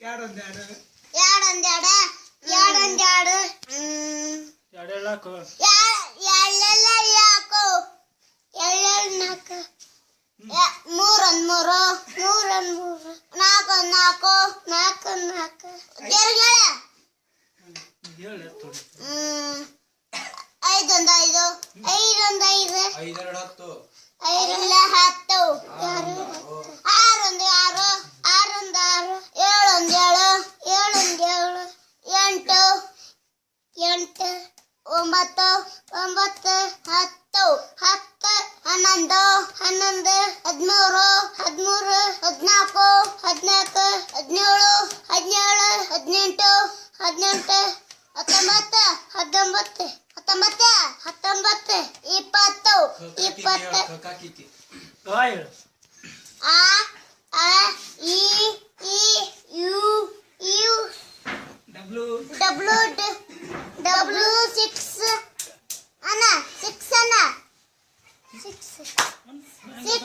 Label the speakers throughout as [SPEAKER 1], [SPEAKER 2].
[SPEAKER 1] ಎರಡೊಂದ್ ಎರಡು
[SPEAKER 2] ಎರಡೊಂದ್ ಎರಡೆಲ್ಲ ಯಾಕೋ? ನಾಲ್ಕು ಮೂರೊಂದ್ ಮೂರು ಮೂರೊಂದು ಮೂರು. ನಾಲ್ಕೊಂದ್ ನಾಲ್ಕು ನಾಲ್ಕೊಂದ್ ನಾಲ್ಕು. ಜರ್ಗಳ ಐದೊಂದ್ ಐದು. ಐದೊಂದು ಐದು.
[SPEAKER 3] ಐದೆರಡು ಹತ್ತು.
[SPEAKER 2] ಐದೊಂದ್ ಹತ್ತು. ಒಂಬತ್ತು ಒಂಬತ್ತು ಹತ್ತು ಹತ್ತು ಹನ್ನೊಂದು ಹನ್ನೊಂದು ಹದಿಮೂರು ಹದಿಮೂರು ಹದಿನಾಲ್ಕು ಹದಿನಾಲ್ಕು ಹದಿನೇಳು ಹದಿನೇಳು ಹದಿನೆಂಟು ಹದಿನೆಂಟು ಹತ್ತೊಂಬತ್ತು ಹತ್ತೊಂಬತ್ತು ಹತ್ತೊಂಬತ್ತು ಹತ್ತೊಂಬತ್ತು ಇಪ್ಪತ್ತು ಇಪ್ಪತ್ತು
[SPEAKER 3] ಕಾಕಿತಿ
[SPEAKER 1] ಆ ಹೇಳು
[SPEAKER 2] ಆ ಆ ಇ ಈ you you
[SPEAKER 1] W
[SPEAKER 2] W W six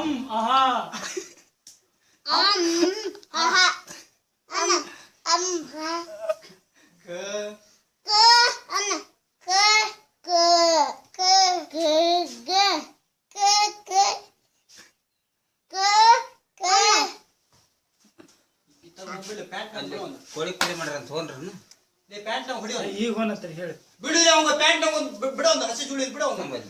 [SPEAKER 1] ಅಂ ಅಹ.
[SPEAKER 2] ಅಂ ಅಹ. ಅಂ ಹ
[SPEAKER 3] ಕ.
[SPEAKER 2] ಕ. ಅನ್ನ. ಕ. ಕ. ಕ. ಕ ಗ. ಕ. ಕ. ಕ. ಕ.
[SPEAKER 3] ಪ್ಯಾಂಟ್
[SPEAKER 4] ಅಲ್ಲಿ ಕೋಳಿ ಕೋಳಿ ಮಾಡ್ಯಾರ ಅಂತ ಹೋಗ್ರಿ
[SPEAKER 3] ಪ್ಯಾಂಟ್ ಹೊಡಿ
[SPEAKER 1] ಈಗ ಹೋನಂತ ಹೇಳಿ.
[SPEAKER 3] ಬಿಡು ಅವಂಗ ಪ್ಯಾಂಟ್ ಬಿಡೋ ಒಂದು ಹಸಿ ಜುಳಿ ಬಿಡೋ ಅವ್ನು.